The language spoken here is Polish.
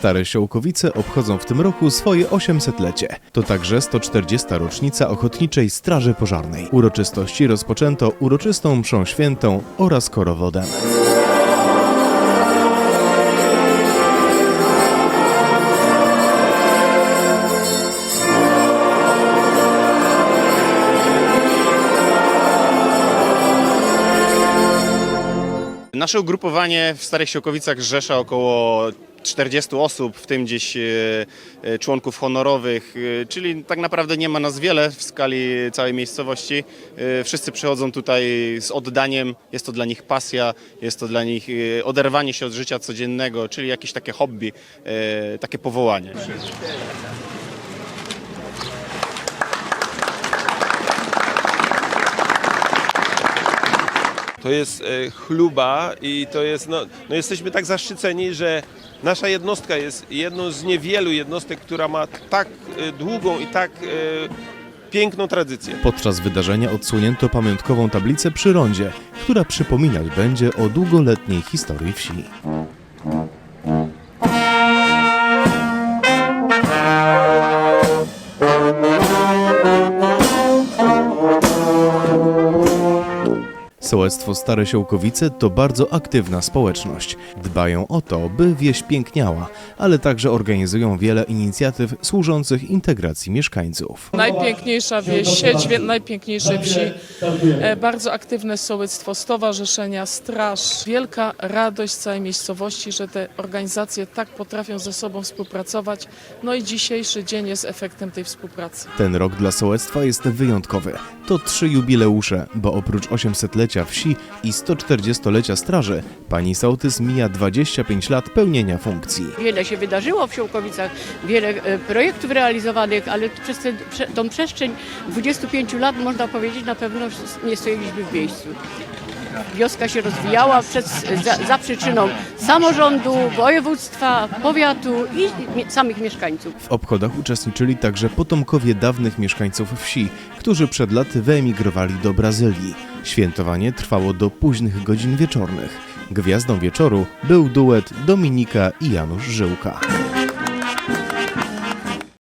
Stare Siołkowice obchodzą w tym roku swoje 800-lecie. To także 140. rocznica Ochotniczej Straży Pożarnej. Uroczystości rozpoczęto uroczystą mszą świętą oraz korowodem. Nasze ugrupowanie w Starych Siołkowicach zrzesza około 40 osób, w tym gdzieś e, e, członków honorowych, e, czyli tak naprawdę nie ma nas wiele w skali całej miejscowości. Wszyscy przychodzą tutaj z oddaniem, jest to dla nich pasja, jest to dla nich oderwanie się od życia codziennego, czyli jakieś takie hobby, takie powołanie. To jest e, chluba i to jest, no, no jesteśmy tak zaszczyceni, że nasza jednostka jest jedną z niewielu jednostek, która ma tak e, długą i tak e, piękną tradycję. Podczas wydarzenia odsłonięto pamiątkową tablicę przy rondzie, która przypominać będzie o długoletniej historii wsi. Sołectwo Stare Siołkowice to bardzo aktywna społeczność. Dbają o to, by wieś piękniała, ale także organizują wiele inicjatyw służących integracji mieszkańców. Najpiękniejsza wieś, sieć najpiękniejszej wsi, e, bardzo aktywne sołectwo, stowarzyszenia, straż. Wielka radość całej miejscowości, że te organizacje tak potrafią ze sobą współpracować. No i dzisiejszy dzień jest efektem tej współpracy. Ten rok dla sołectwa jest wyjątkowy. To trzy jubileusze, bo oprócz 800-lecia wsi i 140-lecia straży, pani sołtys mija 25 lat pełnienia funkcji. Wiele się wydarzyło w Siołkowicach, wiele e, projektów realizowanych, ale przez tę tą przestrzeń 25 lat można powiedzieć na pewno nie stoiliśmy w miejscu. Wioska się rozwijała przez, za, za przyczyną samorządu, województwa, powiatu i mie- samych mieszkańców. W obchodach uczestniczyli także potomkowie dawnych mieszkańców wsi, którzy przed laty wyemigrowali do Brazylii. Świętowanie trwało do późnych godzin wieczornych. Gwiazdą wieczoru był duet Dominika i Janusz Żyłka.